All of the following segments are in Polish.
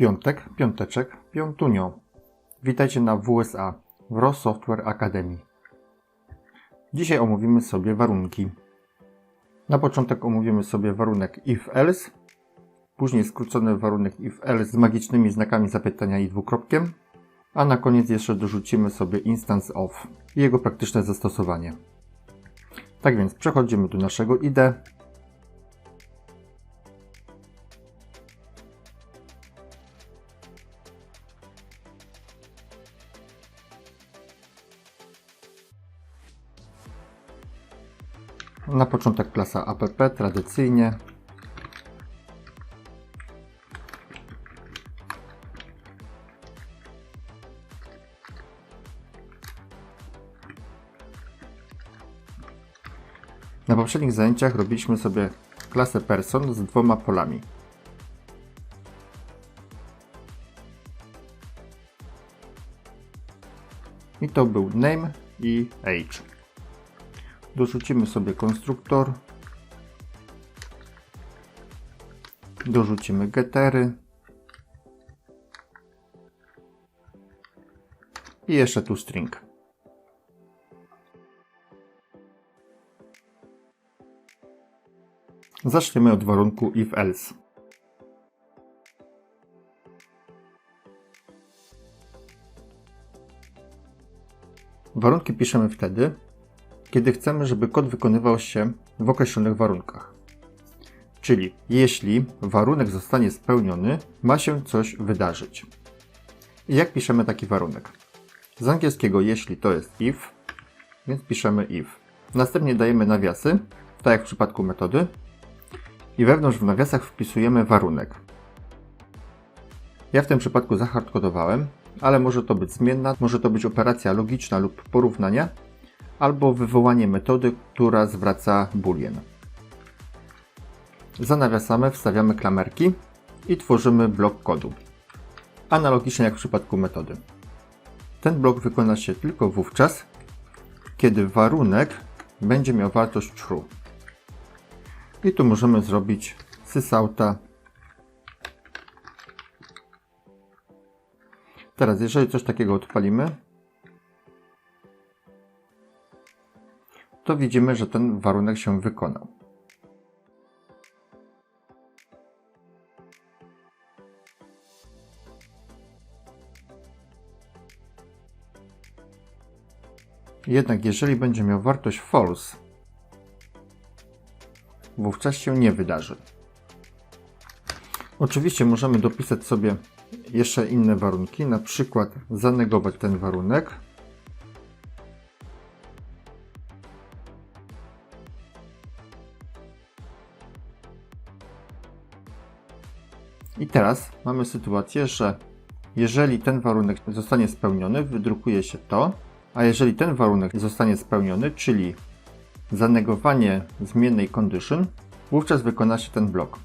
Piątek, piąteczek, piątunio. Witajcie na WSA, Wro Software Academy. Dzisiaj omówimy sobie warunki. Na początek omówimy sobie warunek if-else, później skrócony warunek if-else z magicznymi znakami zapytania i dwukropkiem, a na koniec jeszcze dorzucimy sobie instance of i jego praktyczne zastosowanie. Tak więc przechodzimy do naszego IDE. Na początek klasa app tradycyjnie. Na poprzednich zajęciach robiliśmy sobie klasę person z dwoma polami. I to był name i age. Dorzucimy sobie konstruktor. Dorzucimy getery. I jeszcze tu string. Zaczniemy od warunku if else. Warunki piszemy wtedy, kiedy chcemy, żeby kod wykonywał się w określonych warunkach. Czyli jeśli warunek zostanie spełniony, ma się coś wydarzyć. I jak piszemy taki warunek? Z angielskiego jeśli to jest if, więc piszemy if. Następnie dajemy nawiasy, tak jak w przypadku metody, i wewnątrz w nawiasach wpisujemy warunek. Ja w tym przypadku zahardkodowałem, ale może to być zmienna, może to być operacja logiczna lub porównania, albo wywołanie metody, która zwraca boolean. Za nawiasami wstawiamy klamerki i tworzymy blok kodu. Analogicznie jak w przypadku metody. Ten blok wykona się tylko wówczas, kiedy warunek będzie miał wartość true. I tu możemy zrobić sysauta. Teraz, jeżeli coś takiego odpalimy, to widzimy, że ten warunek się wykonał. Jednak jeżeli będzie miał wartość false, wówczas się nie wydarzy. Oczywiście możemy dopisać sobie jeszcze inne warunki, na przykład zanegować ten warunek. I teraz mamy sytuację, że jeżeli ten warunek zostanie spełniony, wydrukuje się to, a jeżeli ten warunek zostanie spełniony, czyli zanegowanie zmiennej condition, wówczas wykona się ten blok.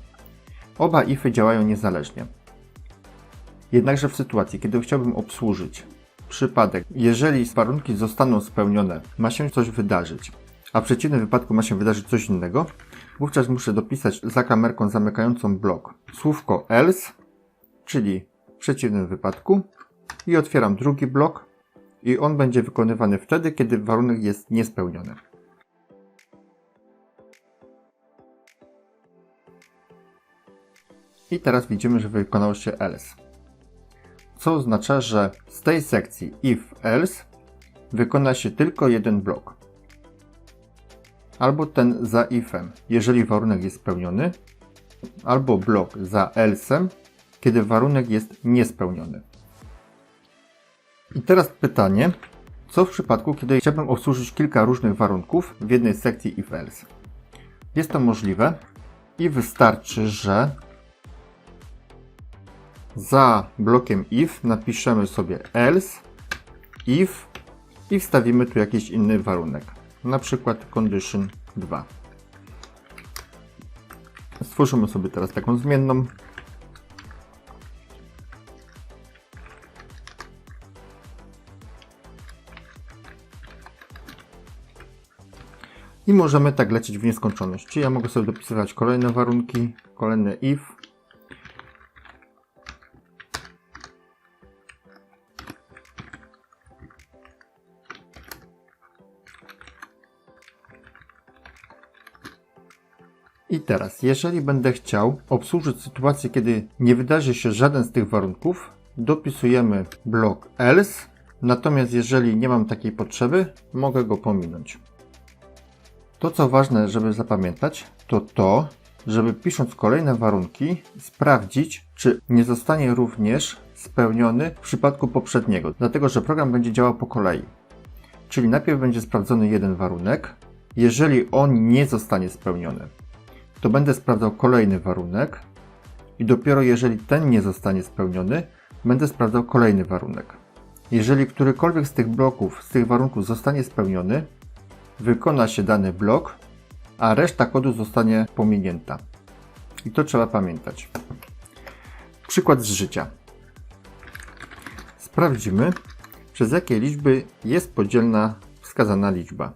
Oba ify działają niezależnie. Jednakże w sytuacji, kiedy chciałbym obsłużyć przypadek, jeżeli warunki zostaną spełnione, ma się coś wydarzyć, a w przeciwnym wypadku ma się wydarzyć coś innego, wówczas muszę dopisać za kamerką zamykającą blok słówko else, czyli w przeciwnym wypadku i otwieram drugi blok i on będzie wykonywany wtedy, kiedy warunek jest niespełniony. I teraz widzimy, że wykonało się else. Co oznacza, że z tej sekcji if else wykona się tylko jeden blok. Albo ten za ifem, jeżeli warunek jest spełniony, albo blok za elsem, kiedy warunek jest niespełniony. I teraz pytanie, co w przypadku, kiedy chciałbym obsłużyć kilka różnych warunków w jednej sekcji if else? Jest to możliwe i wystarczy, że za blokiem if napiszemy sobie else, if i wstawimy tu jakiś inny warunek, na przykład condition 2. Stworzymy sobie teraz taką zmienną. I możemy tak lecieć w nieskończoność. Czyli ja mogę sobie dopisywać kolejne warunki, kolejne if, teraz, jeżeli będę chciał obsłużyć sytuację, kiedy nie wydarzy się żaden z tych warunków, dopisujemy blok else, natomiast jeżeli nie mam takiej potrzeby, mogę go pominąć. To co ważne, żeby zapamiętać, to to, żeby pisząc kolejne warunki, sprawdzić, czy nie zostanie również spełniony w przypadku poprzedniego, dlatego że program będzie działał po kolei. Czyli najpierw będzie sprawdzony jeden warunek, jeżeli on nie zostanie spełniony, to będę sprawdzał kolejny warunek i dopiero jeżeli ten nie zostanie spełniony, będę sprawdzał kolejny warunek. Jeżeli którykolwiek z tych bloków, z tych warunków zostanie spełniony, wykona się dany blok, a reszta kodu zostanie pominięta. I to trzeba pamiętać. Przykład z życia. Sprawdzimy, przez jakie liczby jest podzielna wskazana liczba.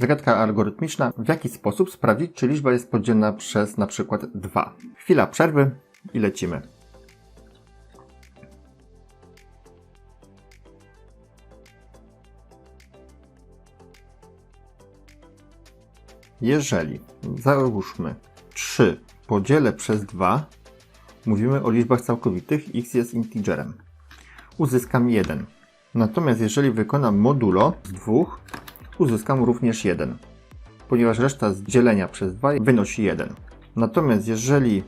Zagadka algorytmiczna. W jaki sposób sprawdzić, czy liczba jest podzielna przez na przykład 2? Chwila przerwy i lecimy. Jeżeli załóżmy 3 podzielę przez 2, mówimy o liczbach całkowitych, x jest integerem. Uzyskam 1. Natomiast jeżeli wykonam modulo z 2, uzyskam również 1, ponieważ reszta z dzielenia przez 2 wynosi 1. Natomiast jeżeli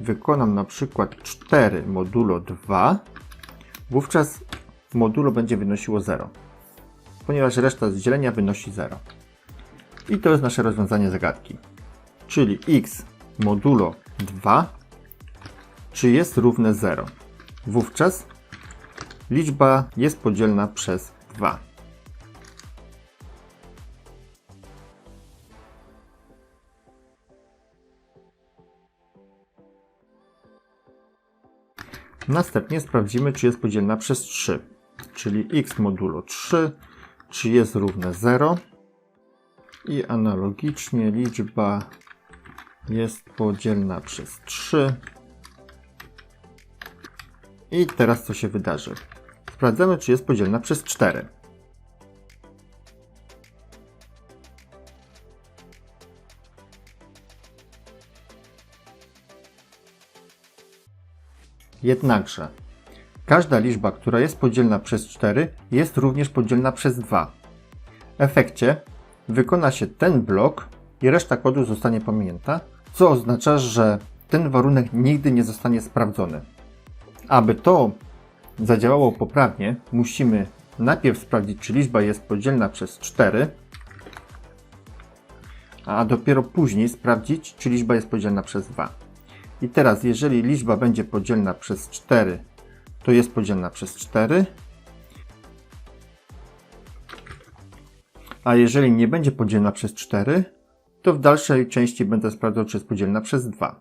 wykonam na przykład 4 modulo 2, wówczas modulo będzie wynosiło 0, ponieważ reszta z dzielenia wynosi 0. I to jest nasze rozwiązanie zagadki. Czyli x modulo 2 czy jest równe 0. Wówczas liczba jest podzielna przez 2. Następnie sprawdzimy, czy jest podzielna przez 3, czyli x modulo 3, czy jest równe 0. I analogicznie liczba jest podzielna przez 3. I teraz co się wydarzy? Sprawdzamy, czy jest podzielna przez 4. Jednakże każda liczba, która jest podzielna przez 4, jest również podzielna przez 2. W efekcie wykona się ten blok i reszta kodu zostanie pominięta, co oznacza, że ten warunek nigdy nie zostanie sprawdzony. Aby to zadziałało poprawnie, musimy najpierw sprawdzić, czy liczba jest podzielna przez 4, a dopiero później sprawdzić, czy liczba jest podzielna przez 2. I teraz, jeżeli liczba będzie podzielna przez 4, to jest podzielna przez 4. A jeżeli nie będzie podzielna przez 4, to w dalszej części będę sprawdzał, czy jest podzielna przez 2.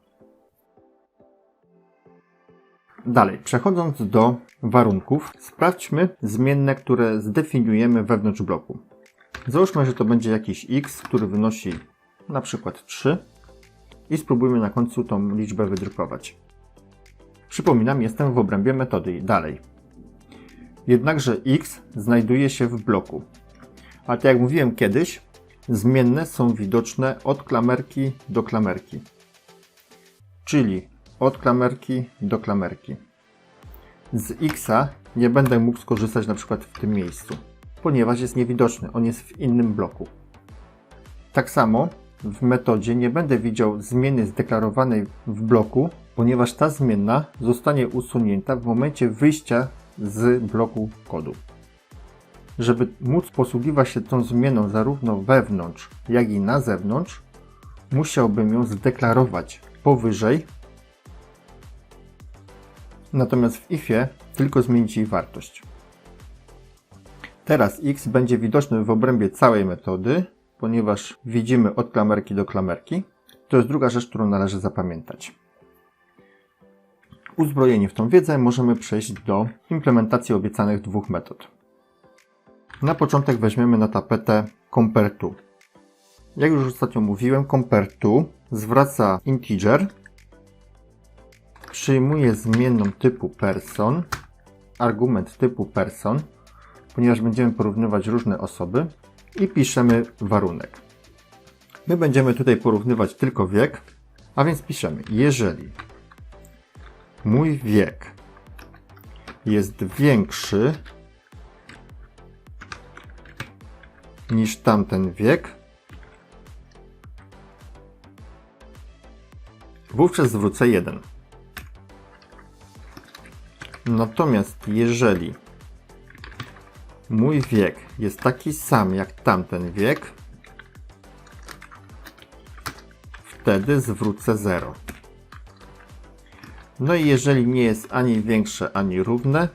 Dalej, przechodząc do warunków, sprawdźmy zmienne, które zdefiniujemy wewnątrz bloku. Załóżmy, że to będzie jakiś x, który wynosi na przykład 3 i spróbujmy na końcu tą liczbę wydrukować. Przypominam, jestem w obrębie metody dalej. Jednakże x znajduje się w bloku. A tak jak mówiłem kiedyś, zmienne są widoczne od klamerki do klamerki. Czyli od klamerki do klamerki. Z x nie będę mógł skorzystać na przykład w tym miejscu, ponieważ jest niewidoczny, on jest w innym bloku. Tak samo w metodzie nie będę widział zmiany zdeklarowanej w bloku, ponieważ ta zmienna zostanie usunięta w momencie wyjścia z bloku kodu. Żeby móc posługiwać się tą zmienną zarówno wewnątrz, jak i na zewnątrz, musiałbym ją zdeklarować powyżej, natomiast w ifie tylko zmienić jej wartość. Teraz x będzie widoczny w obrębie całej metody, ponieważ widzimy od klamerki do klamerki. To jest druga rzecz, którą należy zapamiętać. Uzbrojeni w tą wiedzę możemy przejść do implementacji obiecanych dwóch metod. Na początek weźmiemy na tapetę compare_to. Jak już ostatnio mówiłem, compare_to zwraca integer przyjmuję zmienną typu person, argument typu person, ponieważ będziemy porównywać różne osoby i piszemy warunek. My będziemy tutaj porównywać tylko wiek, a więc piszemy, jeżeli mój wiek jest większy niż tamten wiek, wówczas zwrócę 1. Natomiast jeżeli mój wiek jest taki sam jak tamten wiek, wtedy zwrócę 0. No i jeżeli nie jest ani większe, ani równe,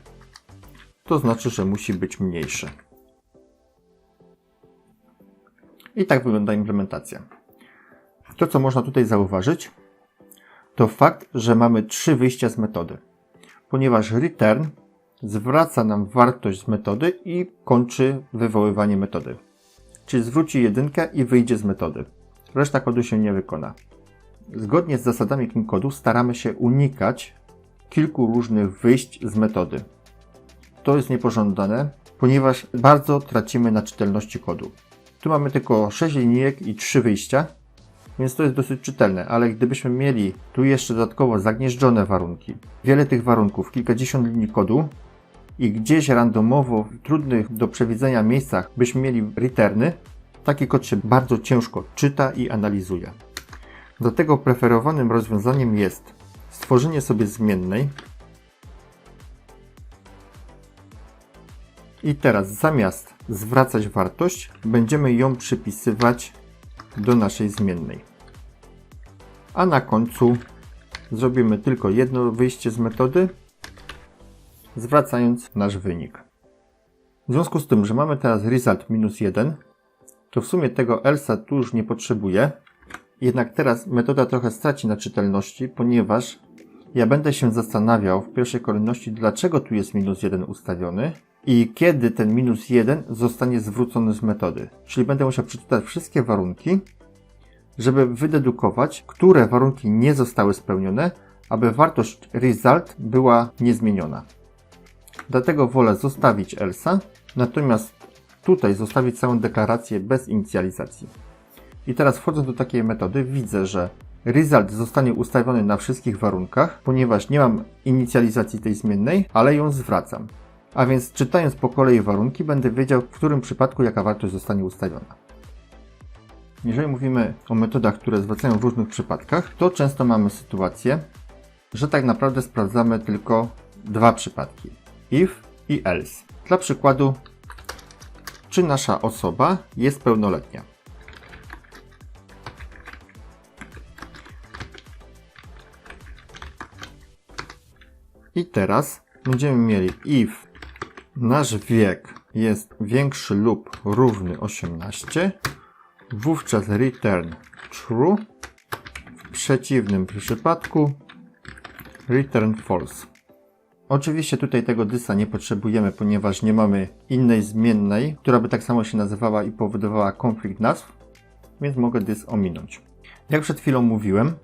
to znaczy, że musi być mniejsze. I tak wygląda implementacja. To, co można tutaj zauważyć, to fakt, że mamy trzy wyjścia z metody, ponieważ return zwraca nam wartość z metody i kończy wywoływanie metody. Czyli zwróci jedynkę i wyjdzie z metody. Reszta kodu się nie wykona. Zgodnie z zasadami clean kodu staramy się unikać kilku różnych wyjść z metody. To jest niepożądane, ponieważ bardzo tracimy na czytelności kodu. Tu mamy tylko 6 linijek i 3 wyjścia, więc to jest dosyć czytelne, ale gdybyśmy mieli tu jeszcze dodatkowo zagnieżdżone warunki, wiele tych warunków, kilkadziesiąt linii kodu i gdzieś randomowo w trudnych do przewidzenia miejscach byśmy mieli returny, taki kod się bardzo ciężko czyta i analizuje. Dlatego preferowanym rozwiązaniem jest stworzenie sobie zmiennej i teraz zamiast zwracać wartość, będziemy ją przypisywać do naszej zmiennej. A na końcu zrobimy tylko jedno wyjście z metody, zwracając nasz wynik. W związku z tym, że mamy teraz result minus 1, to w sumie tego elsa tu już nie potrzebuję, jednak teraz metoda trochę straci na czytelności, ponieważ ja będę się zastanawiał w pierwszej kolejności, dlaczego tu jest minus 1 ustawiony i kiedy ten minus 1 zostanie zwrócony z metody. Czyli będę musiał przeczytać wszystkie warunki, żeby wydedukować, które warunki nie zostały spełnione, aby wartość result była niezmieniona. Dlatego wolę zostawić elsa, natomiast tutaj zostawić całą deklarację bez inicjalizacji. I teraz wchodząc do takiej metody widzę, że result zostanie ustawiony na wszystkich warunkach, ponieważ nie mam inicjalizacji tej zmiennej, ale ją zwracam. A więc czytając po kolei warunki będę wiedział, w którym przypadku jaka wartość zostanie ustawiona. Jeżeli mówimy o metodach, które zwracają w różnych przypadkach, to często mamy sytuację, że tak naprawdę sprawdzamy tylko dwa przypadki: if i else. Dla przykładu, czy nasza osoba jest pełnoletnia. I teraz będziemy mieli if nasz wiek jest większy lub równy 18, wówczas return true, w przeciwnym przypadku return false. Oczywiście tutaj tego dysa nie potrzebujemy, ponieważ nie mamy innej zmiennej, która by tak samo się nazywała i powodowała konflikt nazw, więc mogę dys ominąć. Jak przed chwilą mówiłem,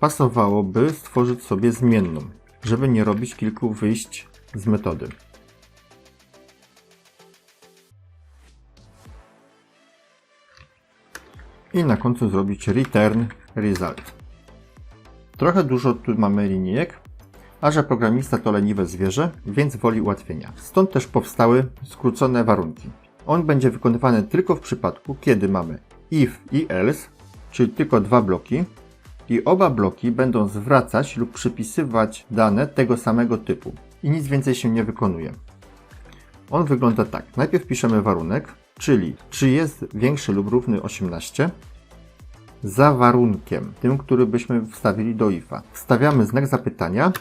pasowałoby stworzyć sobie zmienną, żeby nie robić kilku wyjść z metody. i na końcu zrobić return result. Trochę dużo tu mamy linijek, a że programista to leniwe zwierzę, więc woli ułatwienia. Stąd też powstały skrócone warunki. On będzie wykonywany tylko w przypadku, kiedy mamy if i else, czyli tylko dwa bloki, i oba bloki będą zwracać lub przypisywać dane tego samego typu i nic więcej się nie wykonuje. On wygląda tak. Najpierw piszemy warunek, czyli czy jest większy lub równy 18, za warunkiem, tym, który byśmy wstawili do ifa. Wstawiamy znak zapytania,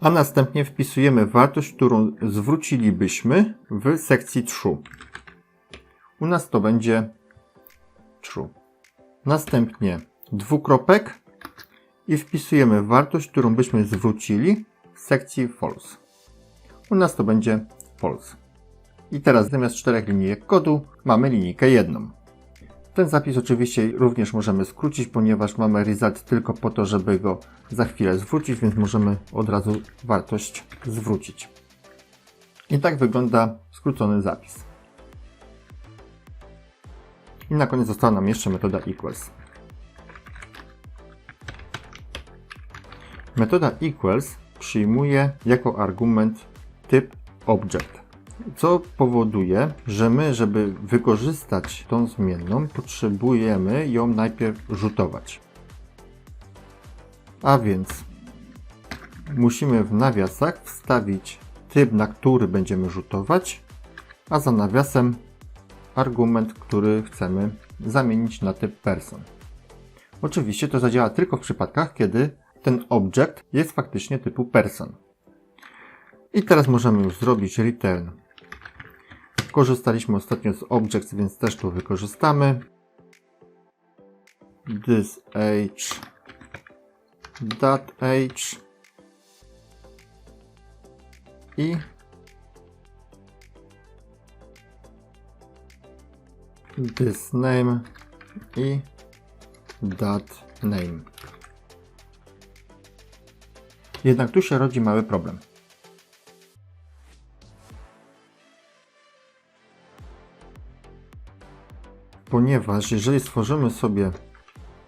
a następnie wpisujemy wartość, którą zwrócilibyśmy w sekcji true. U nas to będzie true. Następnie dwukropek i wpisujemy wartość, którą byśmy zwrócili w sekcji false. U nas to będzie false. I teraz zamiast czterech linijek kodu mamy linijkę jedną. Ten zapis oczywiście również możemy skrócić, ponieważ mamy result tylko po to, żeby go za chwilę zwrócić, więc możemy od razu wartość zwrócić. I tak wygląda skrócony zapis. I na koniec została nam jeszcze metoda equals. Metoda equals przyjmuje jako argument typ object, co powoduje, że my, żeby wykorzystać tą zmienną, potrzebujemy ją najpierw rzutować. A więc musimy w nawiasach wstawić typ, na który będziemy rzutować, a za nawiasem argument, który chcemy zamienić na typ person. Oczywiście to zadziała tylko w przypadkach, kiedy ten object jest faktycznie typu person. I teraz możemy już zrobić return. Korzystaliśmy ostatnio z objects, więc też to wykorzystamy. This age that age i this name i that name. Jednak tu się rodzi mały problem. Ponieważ jeżeli stworzymy sobie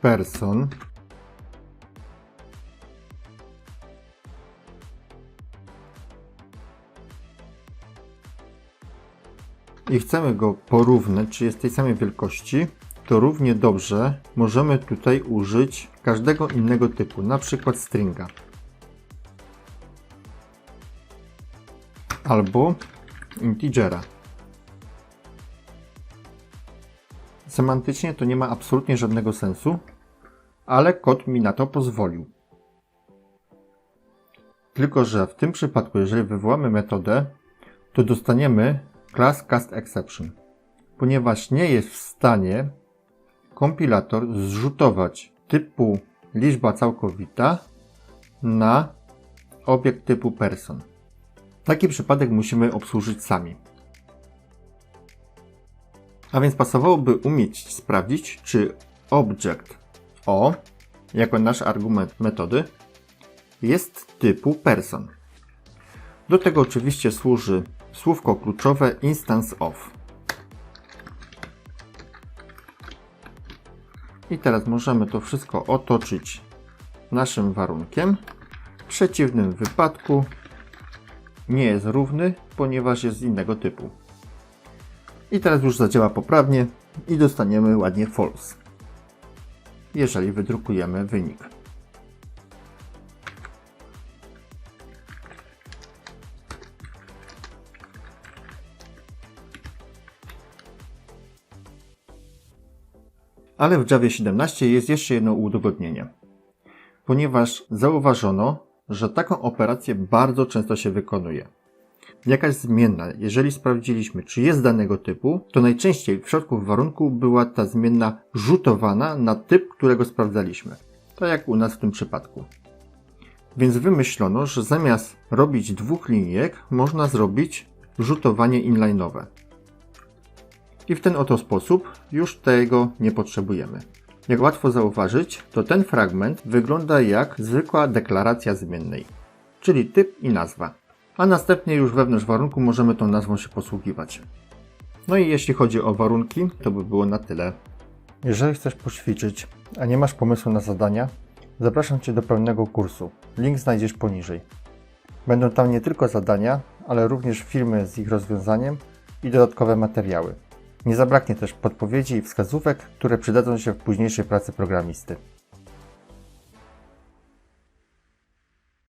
person, i chcemy go porównać, czy jest tej samej wielkości, to równie dobrze możemy tutaj użyć każdego innego typu, na przykład stringa. Albo integera. Semantycznie to nie ma absolutnie żadnego sensu, ale kod mi na to pozwolił. Tylko, że w tym przypadku, jeżeli wywołamy metodę, to dostaniemy class cast exception, ponieważ nie jest w stanie kompilator zrzutować typu liczba całkowita na obiekt typu person. Taki przypadek musimy obsłużyć sami. A więc pasowałoby umieć sprawdzić, czy object o, jako nasz argument metody, jest typu person. Do tego oczywiście służy słówko kluczowe instance of. I teraz możemy to wszystko otoczyć naszym warunkiem. W przeciwnym wypadku nie jest równy, ponieważ jest innego typu. I teraz już zadziała poprawnie i dostaniemy ładnie false, jeżeli wydrukujemy wynik. Ale w Java 17 jest jeszcze jedno udogodnienie, ponieważ zauważono, że taką operację bardzo często się wykonuje. Jakaś zmienna, jeżeli sprawdziliśmy, czy jest danego typu, to najczęściej w środku warunku była ta zmienna rzutowana na typ, którego sprawdzaliśmy. Tak jak u nas w tym przypadku. Więc wymyślono, że zamiast robić dwóch linijek, można zrobić rzutowanie inline'owe. I w ten oto sposób już tego nie potrzebujemy. Jak łatwo zauważyć, to ten fragment wygląda jak zwykła deklaracja zmiennej, czyli typ i nazwa. A następnie już wewnątrz warunku możemy tą nazwą się posługiwać. No i jeśli chodzi o warunki, to by było na tyle. Jeżeli chcesz poćwiczyć, a nie masz pomysłu na zadania, zapraszam Cię do pełnego kursu. Link znajdziesz poniżej. Będą tam nie tylko zadania, ale również filmy z ich rozwiązaniem i dodatkowe materiały. Nie zabraknie też podpowiedzi i wskazówek, które przydadzą się w późniejszej pracy programisty.